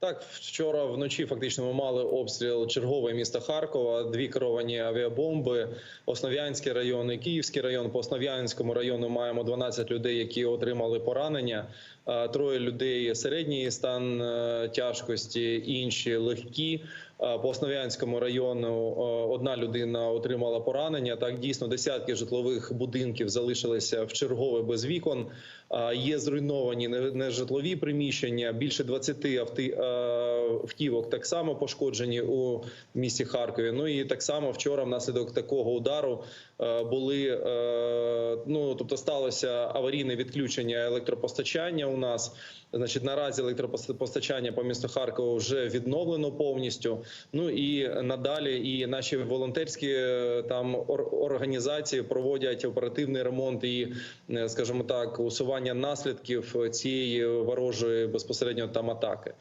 Так, вчора вночі фактично ми мали обстріл чергове міста Харкова, дві керовані авіабомби, Основ'янський район і Київський район. По Основ'янському району маємо 12 людей, які отримали поранення. Е, Троє людей середній стан е, тяжкості, інші легкі. Е, По Основ'янському району одна людина отримала поранення. Так дійсно десятки житлових будинків залишилися в чергове без вікон. Є зруйновані не- нежитлові приміщення. Більше 20 авти, е, автівок так само пошкоджені у місті Харкові. Ну і так само вчора, внаслідок такого удару, е, були е, ну тобто сталося аварійне відключення електропостачання. У нас значить наразі електропостачання по місту Харкову вже відновлено повністю. Ну і надалі, і наші волонтерські е, там організації проводять оперативний ремонт і, е, скажімо так, усування наслідків цієї ворожої безпосередньо там атаки.